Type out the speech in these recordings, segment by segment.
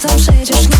Tam przecież nie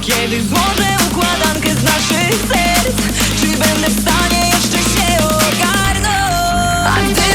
Kiedy złożę układankę z naszych serc Czy będę w stanie jeszcze się ogarnąć?